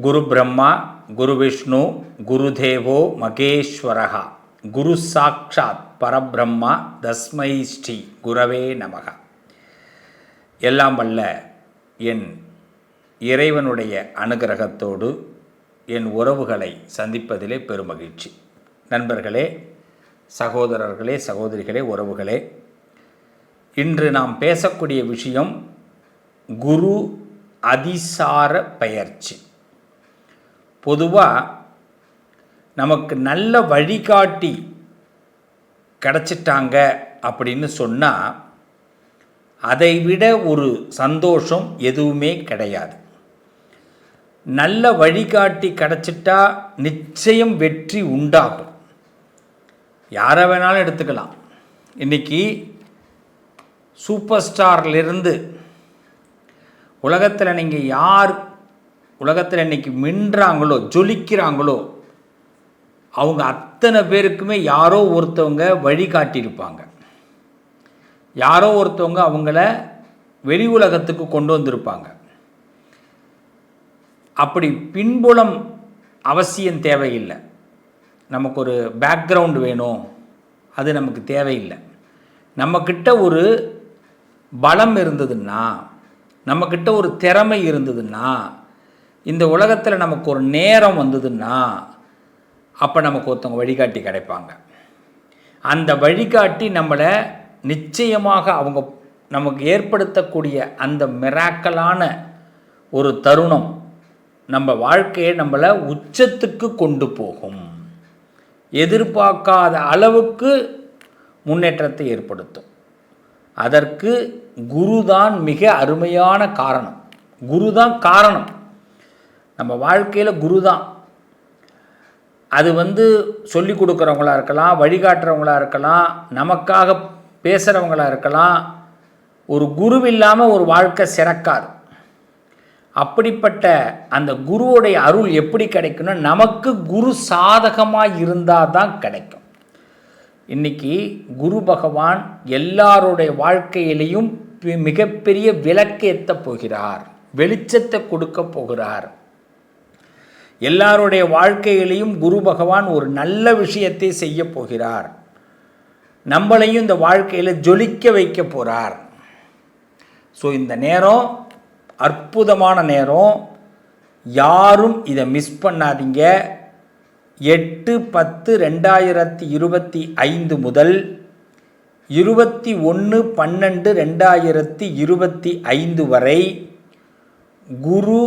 குரு பிரம்மா குரு விஷ்ணு குரு தேவோ மகேஸ்வரகா குரு சாட்சாத் பரபிரம்மா தஸ்மை ஸ்ரீ குரவே நமக. எல்லாம் வல்ல என் இறைவனுடைய அனுகிரகத்தோடு என் உறவுகளை சந்திப்பதிலே பெருமகிழ்ச்சி. நண்பர்களே சகோதரர்களே சகோதரிகளே உறவுகளே இன்று நாம் பேசக்கூடிய விஷயம் குரு அதிசார பெயர்ச்சி. பொதுவாக நமக்கு நல்ல வழிகாட்டி கிடச்சிட்டாங்க அப்படின்னு சொன்னால் அதை விட ஒரு சந்தோஷம் எதுவுமே கிடையாது. நல்ல வழிகாட்டி கிடச்சிட்டா நிச்சயம் வெற்றி உண்டாகும். யாரை வேணாலும் எடுத்துக்கலாம். இன்றைக்கி சூப்பர் ஸ்டார்லேருந்து உலகத்தில் நீங்கள் யார் உலகத்தில் இன்றைக்கி மின்றாங்களோ ஜொலிக்கிறாங்களோ அவங்க அத்தனை பேருக்குமே யாரோ ஒருத்தவங்க வழிகாட்டியிருப்பாங்க யாரோ ஒருத்தவங்க அவங்கள வெளி உலகத்துக்கு கொண்டு வந்திருப்பாங்க. அப்படி பின்புலம் அவசியம் தேவையில்லை. நமக்கு ஒரு பேக்ரவுண்ட் வேணும். அது நமக்கு தேவையில்லை. நம்மக்கிட்ட ஒரு பலம் இருந்ததுன்னா நம்மக்கிட்ட ஒரு திறமை இருந்ததுன்னா இந்த உலகத்தில் நமக்கு ஒரு நேரம் வந்ததுன்னா அப்போ நமக்கு ஒருத்தவங்க வழிகாட்டி கிடைப்பாங்க. அந்த வழிகாட்டி நம்மளை நிச்சயமாக அவங்க நமக்கு ஏற்படுத்தக்கூடிய அந்த மிராக்கலான ஒரு தருணம் நம்ம வாழ்க்கையை நம்மளை உச்சத்துக்கு கொண்டு போகும். எதிர்பார்க்காத அளவுக்கு முன்னேற்றத்தை ஏற்படுத்தும். அதற்கு குரு தான் மிக அருமையான காரணம். குரு தான் காரணம். நம்ம வாழ்க்கையில் குரு தான் அது வந்து சொல்லி கொடுக்குறவங்களாக இருக்கலாம் வழிகாட்டுறவங்களாக இருக்கலாம் நமக்காக பேசுகிறவங்களாக இருக்கலாம். ஒரு குரு இல்லாமல் ஒரு வாழ்க்கை சிறக்காது. அப்படிப்பட்ட அந்த குருவுடைய அருள் எப்படி கிடைக்கும்னா நமக்கு குரு சாதகமாக இருந்தால் தான் கிடைக்கும். இன்னைக்கு குரு பகவான் எல்லாருடைய வாழ்க்கையிலையும் மிகப்பெரிய விளக்கேற்ற போகிறார். வெளிச்சத்தை கொடுக்க போகிறார். எல்லாருடைய வாழ்க்கையிலையும் குரு பகவான் ஒரு நல்ல விஷயத்தை செய்ய போகிறார். நம்மளையும் இந்த வாழ்க்கையில் ஜொலிக்க வைக்க போகிறார் ஸோ இந்த நேரம் அற்புதமான நேரம். யாரும் இதை மிஸ் பண்ணாதீங்க. எட்டு பத்து ரெண்டாயிரத்தி இருபத்தி ஐந்து முதல் இருபத்தி ஒன்று பன்னெண்டு ரெண்டாயிரத்தி இருபத்தி ஐந்து வரை குரு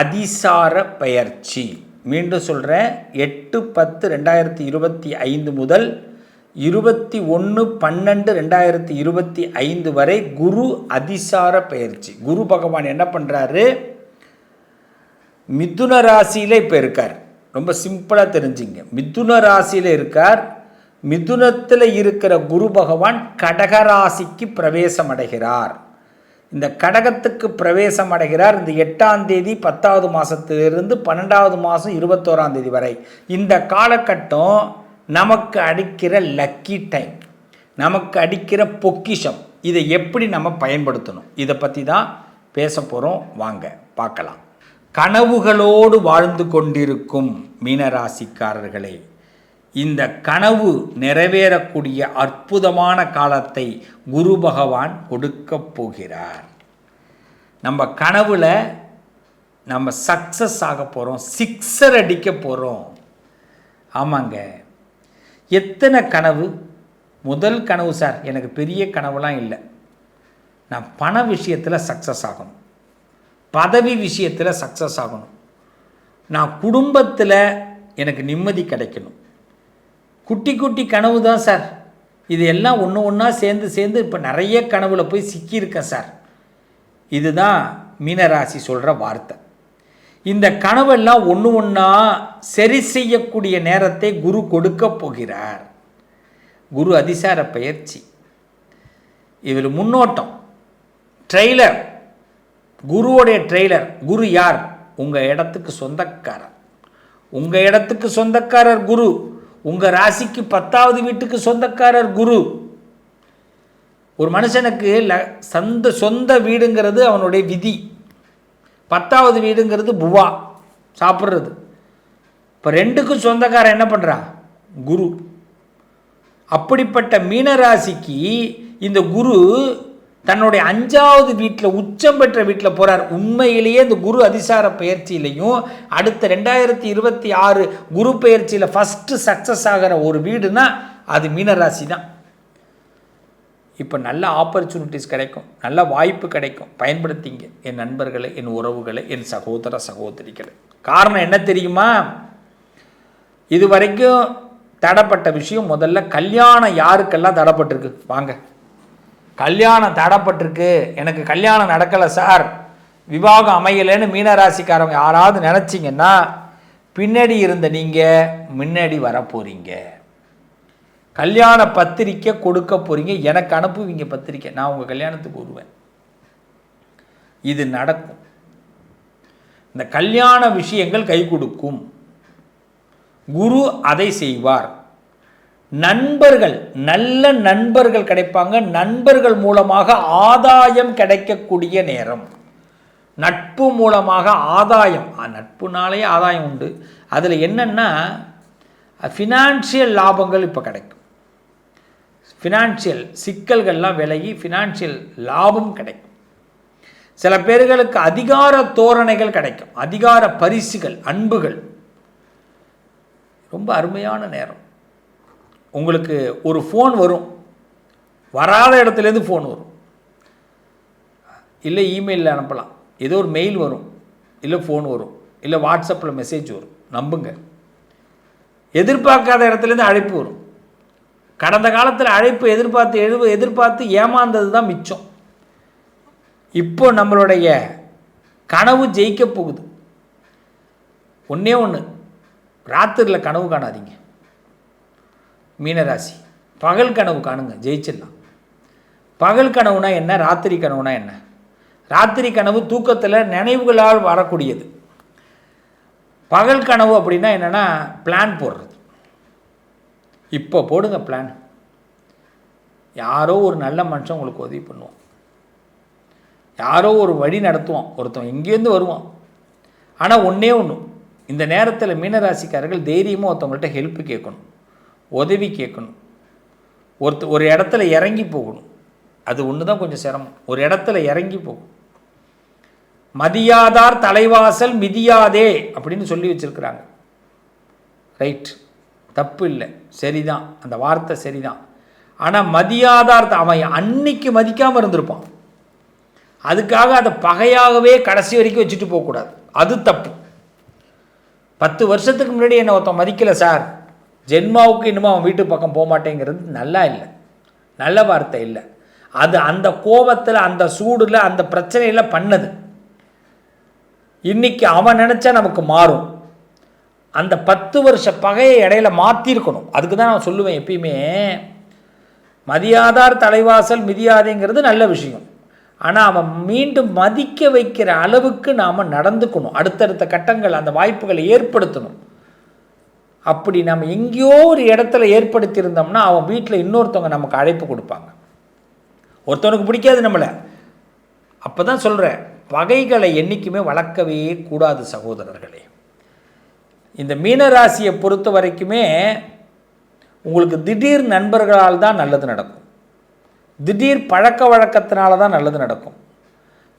அதிசார பெயர்ச்சி. மீண்டும் சொல்கிறேன் எட்டு பத்து ரெண்டாயிரத்தி இருபத்தி ஐந்து முதல் இருபத்தி ஒன்று பன்னெண்டு ரெண்டாயிரத்தி இருபத்தி ஐந்து வரை குரு அதிசார பயிற்சி குரு பகவான் என்ன பண்ணுறாரு மிதுன ராசியில் இப்போ இருக்கார். ரொம்ப சிம்பிளாக தெரிஞ்சுங்க. மிதுன ராசியில் இருக்கார். மிதுனத்தில் இருக்கிற குரு பகவான் கடக ராசிக்கு பிரவேசம் அடைகிறார். இந்த கடகத்துக்கு பிரவேசம் அடைகிறார் இந்த எட்டாம் தேதி பத்தாவது மாதத்திலிருந்து பன்னெண்டாவது மாதம் இருபத்தோராம் தேதி வரை. இந்த காலகட்டம் நமக்கு அடிக்கிற லக்கி டைம் நமக்கு அடிக்கிற பொக்கிஷம். இதை எப்படி நம்ம பயன்படுத்தணும்? இதை பற்றி தான் பேச போகிறோம் வாங்க பார்க்கலாம். கனவுகளோடு வாழ்ந்து கொண்டிருக்கும் மீனராசிக்காரர்களே இந்த கனவு நிறைவேறக்கூடிய அற்புதமான காலத்தை குரு பகவான் கொடுக்க போகிறார். நம்ம கனவுல நம்ம சக்ஸஸ் ஆக போகிறோம் சிக்ஸர் அடிக்க போகிறோம் ஆமாங்க. எத்தனை கனவு? முதல் கனவு சார் எனக்கு பெரிய கனவுலாம் இல்லை. நான் பண விஷயத்தில் சக்ஸஸ் ஆகணும். பதவி விஷயத்தில் சக்ஸஸ் ஆகணும். நான் குடும்பத்தில் எனக்கு நிம்மதி கிடைக்கணும். குட்டி குட்டி கனவு தான் சார். இது எல்லாம் ஒன்று ஒன்றா சேர்ந்து சேர்ந்து இப்போ நிறைய கனவுல போய் சிக்கியிருக்கேன் சார். இதுதான் மீனராசி சொல்கிற வார்த்தை. இந்த கனவெல்லாம் ஒன்று ஒன்றா சரி செய்யக்கூடிய நேரத்தை குரு கொடுக்க போகிறார். குரு அதிசார பயிற்சி. இவர் முன்னோட்டம். ட்ரெய்லர். குருவோடைய ட்ரெய்லர். குரு யார்? உங்கள் இடத்துக்கு சொந்தக்காரர். உங்கள் இடத்துக்கு சொந்தக்காரர் குரு. உங்கள் ராசிக்கு பத்தாவது வீட்டுக்கு சொந்தக்காரர் குரு. ஒரு மனுஷனுக்கு ல சொந்த சொந்த வீடுங்கிறது அவனுடைய விதி. பத்தாவது வீடுங்கிறது புவா சாப்பிட்றது. இப்போ ரெண்டுக்கும் சொந்தக்காரன் என்ன பண்ணுறான் குரு. அப்படிப்பட்ட மீனராசிக்கு இந்த குரு தன்னுடைய அஞ்சாவது வீட்டில் உச்சம் பெற்ற வீட்டில் போகிறார் உண்மையிலேயே இந்த குரு அதிசார பயிற்சியிலையும் அடுத்த ரெண்டாயிரத்தி இருபத்தி ஆறு குரு பயிற்சியில் ஃபஸ்ட்டு சக்ஸஸ் ஆகிற ஒரு வீடுனா அது மீனராசி தான் இப்போ நல்ல ஆப்பர்ச்சுனிட்டிஸ் கிடைக்கும். நல்ல வாய்ப்பு கிடைக்கும். பயன்படுத்திங்க. என் நண்பர்களை என் உறவுகளை என் சகோதர சகோதரிகளை. காரணம் என்ன தெரியுமா? இது வரைக்கும் தடப்பட்ட விஷயம் முதல்ல கல்யாணம் யாருக்கெல்லாம் தடப்பட்டிருக்கு? வாங்க. கல்யாணம் தடப்பட்டிருக்கு. எனக்கு கல்யாணம் நடக்கலை சார். விவாகம் அமையலைன்னு மீனராசிக்காரவங்க யாராவது நினச்சிங்கன்னா பின்னாடி இருந்த நீங்கள் முன்னாடி வர போகிறீங்க கல்யாண பத்திரிக்கை கொடுக்க போகிறீங்க எனக்கு அனுப்புவீங்க பத்திரிக்கை. நான் உங்கள் கல்யாணத்துக்கு வருவேன். இது நடக்கும். இந்த கல்யாண விஷயங்கள் கை கொடுக்கும். குரு அதை செய்வார். நண்பர்கள் நல்ல நண்பர்கள் கிடைப்பாங்க. நண்பர்கள் மூலமாக ஆதாயம் கிடைக்கக்கூடிய நேரம். நட்பு மூலமாக ஆதாயம். நட்புனாலே ஆதாயம் உண்டு. அதில் என்னென்னா ஃபினான்ஷியல் லாபங்கள் இப்போ கிடைக்கும். ஃபினான்ஷியல் சிக்கல்கள்லாம் விலகி ஃபினான்ஷியல் லாபம் கிடைக்கும். சில பேர்களுக்கு அதிகார தோரணைகள் கிடைக்கும். அதிகார பரிசுகள் அன்புகள். ரொம்ப அருமையான நேரம். உங்களுக்கு ஒரு ஃபோன் வரும். வராத இடத்துலேருந்து ஃபோன் வரும். இல்லை இமெயிலில் அனுப்பலாம். ஏதோ ஒரு மெயில் வரும். இல்லை ஃபோன் வரும். இல்லை வாட்ஸ்அப்பில் மெசேஜ் வரும். நம்புங்க. எதிர்பார்க்காத இடத்துலேருந்து அழைப்பு வரும். கடந்த காலத்தில் அழைப்பு எதிர்பார்த்து எழுவு எதிர்பார்த்து ஏமாந்தது தான் மிச்சம். இப்போ நம்மளுடைய கனவு ஜெயிக்க போகுது. ஒன்றே ஒன்று ராத்திரியில் கனவு காணாதீங்க. மீனராசி. பகல் கனவு காணுங்க ஜெயிச்சிடலாம். பகல் கனவுனா என்ன? ராத்திரி கனவுனா என்ன? ராத்திரி கனவு தூக்கத்தில் நினைவுகளால் வரக்கூடியது பகல் கனவு அப்படின்னா என்னென்னா பிளான் போடுறது. இப்போ போடுங்க பிளான் யாரோ ஒரு நல்ல மனுஷன் உங்களுக்கு உதவி பண்ணுவான். யாரோ ஒரு வழி நடத்துவான். ஒருத்தன் எங்கேருந்து வருவான். ஆனால் ஒன்றே ஒன்று இந்த நேரத்தில் மீனராசிக்காரர்கள் தைரியமாக ஒருத்தவங்கள்ட்ட ஹெல்ப் கேட்கணும். உதவி கேட்கணும். ஒருத்த ஒரு இடத்துல இறங்கி போகணும். அது ஒன்று தான் கொஞ்சம் சிரமம். ஒரு இடத்துல இறங்கி போகும் மதியாதார் தலைவாசல் மிதியாதே அப்படின்னு சொல்லி வச்சுருக்குறாங்க. ரைட். தப்பு இல்லை. சரிதான். அந்த வார்த்தை சரிதான். ஆனால் மதியாதார் அவன் அன்னைக்கு மதிக்காமல் இருந்திருப்பான். அதுக்காக அதை பகையாகவே கடைசி வரைக்கும் வச்சுட்டு போகக்கூடாது. அது தப்பு. பத்து வருஷத்துக்கு முன்னாடி என்னை ஒருத்தன் மதிக்கலை சார். ஜென்மாவுக்கு இன்னமும் அவன் வீட்டு பக்கம் போக மாட்டேங்கிறது நல்லா இல்லை. நல்ல வார்த்தை இல்லை. அது அந்த கோபத்தில் அந்த சூடில் அந்த பிரச்சனையில் பண்ணது. இன்றைக்கி அவன் நினச்சா நமக்கு மாறும். அந்த பத்து வருஷ பகையை இடையில மாற்றிருக்கணும் அதுக்கு தான் நான் சொல்லுவேன் எப்பயுமே மதியாதார் தலைவாசல் மிதியாதேங்கிறது நல்ல விஷயம். ஆனால் அவன் மீண்டும் மதிக்க வைக்கிற அளவுக்கு நாம் நடந்துக்கணும். அடுத்தடுத்த கட்டங்கள் அந்த வாய்ப்புகளை ஏற்படுத்தணும். அப்படி நம்ம எங்கேயோ ஒரு இடத்துல ஏற்படுத்தியிருந்தோம்னா அவன் வீட்டில் இன்னொருத்தவங்க நமக்கு அழைப்பு கொடுப்பாங்க. ஒருத்தவனுக்கு பிடிக்காது நம்மளை. அப்போ தான் சொல்கிறேன் பகைகளை என்றைக்குமே வளர்க்கவே கூடாது சகோதரர்களே. இந்த மீனராசியை பொறுத்த வரைக்குமே உங்களுக்கு திடீர் நண்பர்களால் தான் நல்லது நடக்கும். திடீர் பழக்க வழக்கத்தினால தான் நல்லது நடக்கும்.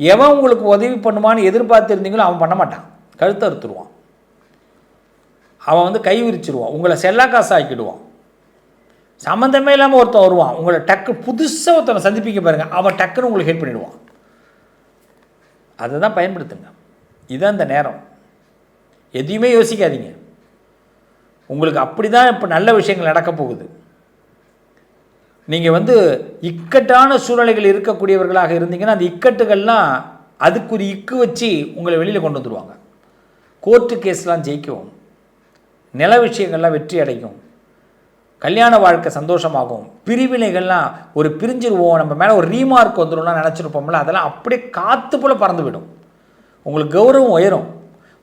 எவன் உங்களுக்கு உதவி பண்ணுமான்னு எதிர்பார்த்துருந்தீங்களோ அவன் பண்ண மாட்டான். கழுத்தறுத்துருவான். அவன் வந்து கை விரிச்சிருவான் உங்களை செல்லா காசு ஆக்கிடுவான் சம்மந்தமே இல்லாமல் ஒருத்தன் வருவான். உங்களை டக்கு புதுசாக ஒருத்தனை சந்திப்பிக்க பாருங்கள் அவன் டக்குன்னு உங்களுக்கு ஹெல்ப் பண்ணிவிடுவான் அதை தான் பயன்படுத்துங்க. இதுதான் இந்த நேரம். எதையுமே யோசிக்காதீங்க. உங்களுக்கு அப்படி தான் இப்போ நல்ல விஷயங்கள் நடக்க போகுது. நீங்கள் வந்து இக்கட்டான சூழ்நிலைகள் இருக்கக்கூடியவர்களாக இருந்தீங்கன்னா அந்த இக்கட்டுகள்லாம் அதுக்கு ஒரு இக்கு வச்சு உங்களை வெளியில் கொண்டு வந்துடுவாங்க கோர்ட்டு கேஸ்லாம் ஜெயிக்கும். நில விஷயங்கள்லாம் வெற்றி அடையும். கல்யாண வாழ்க்கை சந்தோஷமாகும். பிரிவினைகள்லாம் ஒரு பிரிஞ்சிருவோம். நம்ம மேலே ஒரு ரீமார்க் வந்துடும்லாம் நினச்சிருப்போம்ல அதெல்லாம் அப்படியே காற்று போல் பறந்து விடும். உங்களுக்கு கௌரவம் உயரும்.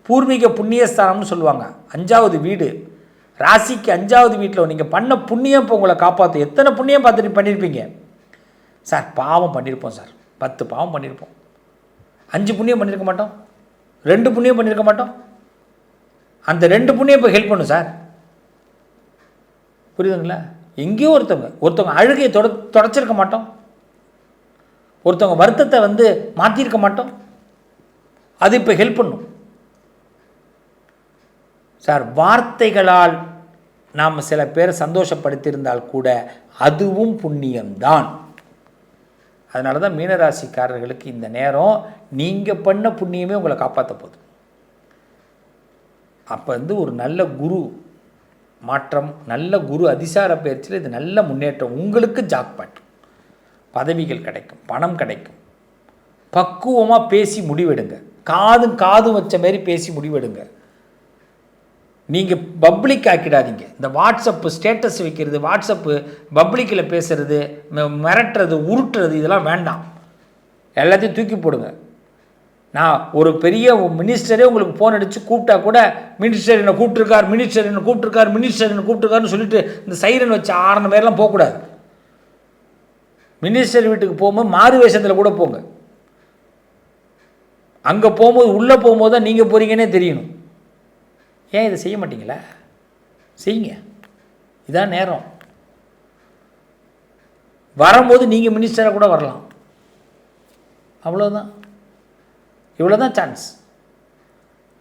பூர்வீக புண்ணியஸ்தானம்னு சொல்லுவாங்க. அஞ்சாவது வீடு. ராசிக்கு அஞ்சாவது வீட்டில் நீங்கள் பண்ண புண்ணியம் இப்போ உங்களை காப்பாற்றும் எத்தனை புண்ணியம் பார்த்துட்டு பண்ணியிருப்பீங்க சார் பாவம் பண்ணியிருப்போம் சார். பத்து பாவம் பண்ணியிருப்போம் அஞ்சு புண்ணியம் பண்ணியிருக்க மாட்டோம். ரெண்டு புண்ணியம் பண்ணியிருக்க மாட்டோம். அந்த ரெண்டு புண்ணியம் இப்போ ஹெல்ப் பண்ணும் சார் புரியுதுங்களா? எங்கேயோ ஒருத்தவங்க ஒருத்தவங்க அழுகையை தொட தொடச்சிருக்க மாட்டோம். ஒருத்தவங்க வருத்தத்தை வந்து மாற்றிருக்க மாட்டோம். அது இப்போ ஹெல்ப் பண்ணும். சார் வார்த்தைகளால் நாம் சில பேரை சந்தோஷப்படுத்தியிருந்தால் கூட அதுவும் புண்ணியம்தான். அதனால தான் மீனராசிக்காரர்களுக்கு இந்த நேரம் நீங்கள் பண்ண புண்ணியமே உங்களை காப்பாற்ற போகுது. அப்போ வந்து ஒரு நல்ல குரு மாற்றம் நல்ல குரு அதிசார பயிற்சியில் இது நல்ல முன்னேற்றம். உங்களுக்கு ஜாக்பாட் பதவிகள் கிடைக்கும் பணம் கிடைக்கும். பக்குவமாக பேசி முடிவெடுங்க. காதும் காதும் வச்ச மாரி பேசி முடிவெடுங்க. நீங்கள் பப்ளிக் ஆக்கிடாதீங்க. இந்த வாட்ஸ்அப்பு ஸ்டேட்டஸ் வைக்கிறது வாட்ஸ்அப்பு பப்ளிக்கில் பேசுகிறது மிரட்டுறது உருட்டுறது இதெல்லாம் வேண்டாம். எல்லாத்தையும் தூக்கி போடுங்க. நான் ஒரு பெரிய மினிஸ்டரே உங்களுக்கு ஃபோன் அடித்து கூப்பிட்டா கூட மினிஸ்டர் என்ன கூப்பிட்டுருக்கார் மினிஸ்டர் என்ன கூப்பிட்டுருக்கார் மினிஸ்டர் என்ன கூப்பிட்டுருக்காருன்னு சொல்லிட்டு இந்த சைரன் வச்சு ஆறின பேர்லாம் போகக்கூடாது. மினிஸ்டர் வீட்டுக்கு போகும்போது மாறு வேஷத்தில் கூட போங்க. அங்கே போகும்போது உள்ளே போகும்போது தான் நீங்கள் போகிறீங்கன்னே தெரியணும். ஏன் இதை செய்ய மாட்டீங்களா? செய்யுங்க. இதான் நேரம். வரும்போது நீங்கள் மினிஸ்டராக கூட வரலாம். அவ்வளோதான் இவ்வளோ தான் சான்ஸ்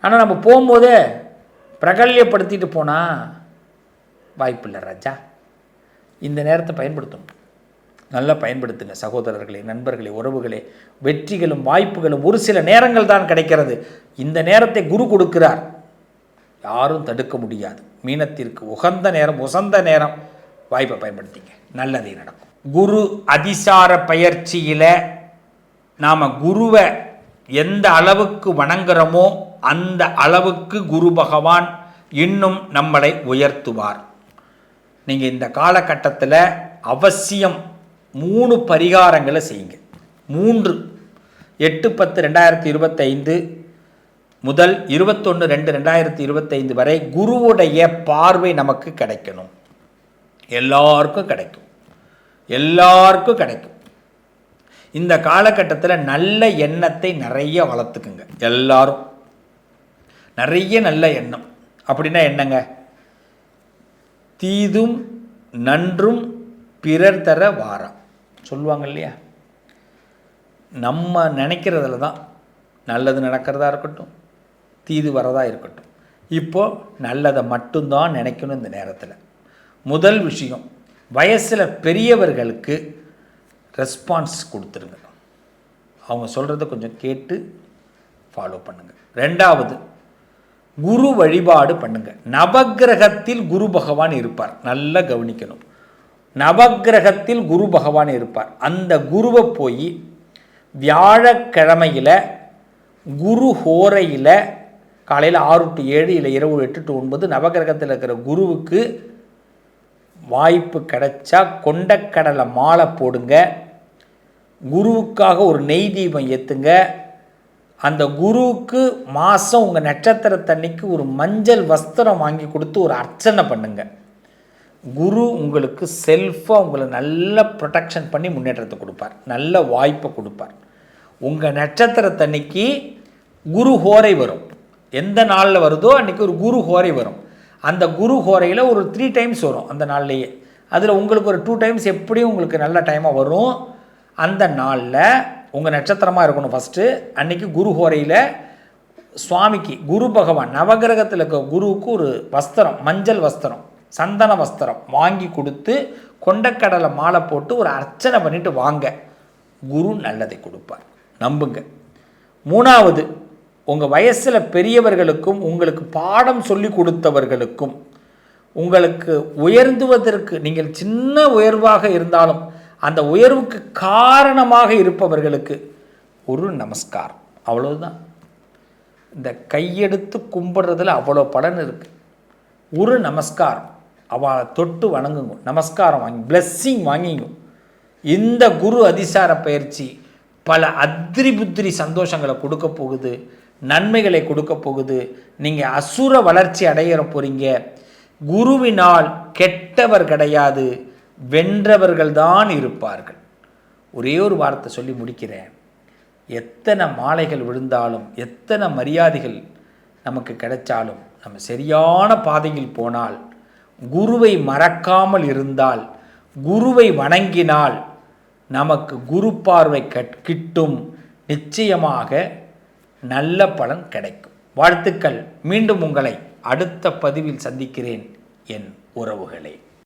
ஆனால் நம்ம போகும்போதே பிரகல்யப்படுத்திட்டு போனால் வாய்ப்பு இல்லை ராஜா. இந்த நேரத்தை பயன்படுத்தணும். நல்லா பயன்படுத்துங்க சகோதரர்களே நண்பர்களே உறவுகளே. வெற்றிகளும் வாய்ப்புகளும் ஒரு சில நேரங்கள் தான் கிடைக்கிறது. இந்த நேரத்தை குரு கொடுக்கிறார். யாரும் தடுக்க முடியாது. மீனத்திற்கு உகந்த நேரம் உசந்த நேரம். வாய்ப்பை பயன்படுத்திங்க. நல்லதே நடக்கும். குரு அதிசார பயிற்சியில் நாம் குருவை எந்த அளவுக்கு வணங்குறோமோ அந்த அளவுக்கு குரு பகவான் இன்னும் நம்மளை உயர்த்துவார். நீங்கள் இந்த காலகட்டத்தில் அவசியம் மூணு பரிகாரங்களை செய்யுங்க. மூன்று. எட்டு பத்து ரெண்டாயிரத்தி இருபத்தைந்து முதல் இருபத்தொன்று ரெண்டு ரெண்டாயிரத்தி இருபத்தைந்து வரை குருவுடைய பார்வை நமக்கு கிடைக்கணும். எல்லாருக்கும் கிடைக்கும். எல்லாருக்கும் கிடைக்கும். இந்த காலகட்டத்தில் நல்ல எண்ணத்தை நிறைய வளர்த்துக்குங்க. எல்லாரும். நிறைய நல்ல எண்ணம். அப்படின்னா என்னங்க? தீதும் நன்றும் பிறர் தர வாரம் சொல்லுவாங்க இல்லையா? நம்ம நினைக்கிறதுல தான் நல்லது நடக்கிறதா இருக்கட்டும் தீது வரதா இருக்கட்டும். இப்போது நல்லதை மட்டும்தான் நினைக்கணும் இந்த நேரத்தில். முதல் விஷயம் வயசில் பெரியவர்களுக்கு ரெஸ்பான்ஸ் கொடுத்துருங்க. அவங்க சொல்கிறத கொஞ்சம் கேட்டு ஃபாலோ பண்ணுங்கள் ரெண்டாவது குரு வழிபாடு பண்ணுங்கள் நவக்கிரகத்தில் குரு பகவான் இருப்பார். நல்லா கவனிக்கணும். நவக்கிரகத்தில் குரு பகவான் இருப்பார். அந்த குருவை போய் வியாழக்கிழமையில் குரு ஹோரையில் காலையில் ஆறு டு ஏழு இல்லை இரவு எட்டு டு ஒன்பது நவகிரகத்தில் இருக்கிற குருவுக்கு வாய்ப்பு கிடைச்சா கொண்டக்கடலை மாலை போடுங்க. குருவுக்காக ஒரு நெய் தீபம் ஏற்றுங்க அந்த குருவுக்கு மாதம் உங்கள் நட்சத்திரத்தன்னைக்கு ஒரு மஞ்சள் வஸ்திரம் வாங்கி கொடுத்து ஒரு அர்ச்சனை பண்ணுங்க. குரு உங்களுக்கு செல்ஃபாக உங்களை நல்ல ப்ரொடெக்ஷன் பண்ணி முன்னேற்றத்தை கொடுப்பார். நல்ல வாய்ப்பை கொடுப்பார். உங்கள் நட்சத்திரத்தன்னைக்கு குரு ஹோரை வரும். எந்த நாளில் வருதோ அன்றைக்கி ஒரு குரு ஹோரை வரும். அந்த குரு ஹோரையில் ஒரு த்ரீ டைம்ஸ் வரும் அந்த நாள்லேயே. அதில் உங்களுக்கு ஒரு டூ டைம்ஸ் எப்படியும் உங்களுக்கு நல்ல டைமாக வரும். அந்த நாளில் உங்கள் நட்சத்திரமாக இருக்கணும் ஃபஸ்ட்டு அன்றைக்கி குரு ஹோரையில் சுவாமிக்கு குரு பகவான் நவகிரகத்தில் இருக்க குருவுக்கு ஒரு வஸ்திரம் மஞ்சள் வஸ்திரம் சந்தன வஸ்திரம் வாங்கி கொடுத்து கொண்டக்கடலை மாலை போட்டு ஒரு அர்ச்சனை பண்ணிட்டு வாங்க. குரு நல்லதை கொடுப்பார். நம்புங்க. மூணாவது உங்கள் வயசில் பெரியவர்களுக்கும் உங்களுக்கு பாடம் சொல்லி கொடுத்தவர்களுக்கும் உங்களுக்கு உயர்ந்துவதற்கு நீங்கள் சின்ன உயர்வாக இருந்தாலும் அந்த உயர்வுக்கு காரணமாக இருப்பவர்களுக்கு ஒரு நமஸ்காரம். அவ்வளவுதான். இந்த கையெடுத்து கும்பிட்றதுல அவ்வளோ பலன் இருக்குது ஒரு நமஸ்காரம். அவளை தொட்டு வணங்குங்க. நமஸ்காரம் வாங்கி பிளஸ்ஸிங் வாங்கிங்க. இந்த குரு அதிசார பயிற்சி பல அத்திரி புத்திரி சந்தோஷங்களை கொடுக்க போகுது. நன்மைகளை கொடுக்க போகுது. நீங்கள் அசுர வளர்ச்சி அடையிற போகிறீங்க குருவினால் கெட்டவர் கிடையாது. வென்றவர்கள் தான் இருப்பார்கள். ஒரே ஒரு வார்த்தை சொல்லி முடிக்கிறேன். எத்தனை மாலைகள் விழுந்தாலும் எத்தனை மரியாதைகள் நமக்கு கிடைச்சாலும் நம்ம சரியான பாதையில் போனால் குருவை மறக்காமல் இருந்தால் குருவை வணங்கினால் நமக்கு குரு பார்வை கட்- கிட்டும். நிச்சயமாக நல்ல பலன் கிடைக்கும். வாழ்த்துக்கள். மீண்டும் உங்களை அடுத்த பதிவில் சந்திக்கிறேன். என் உறவுகளே.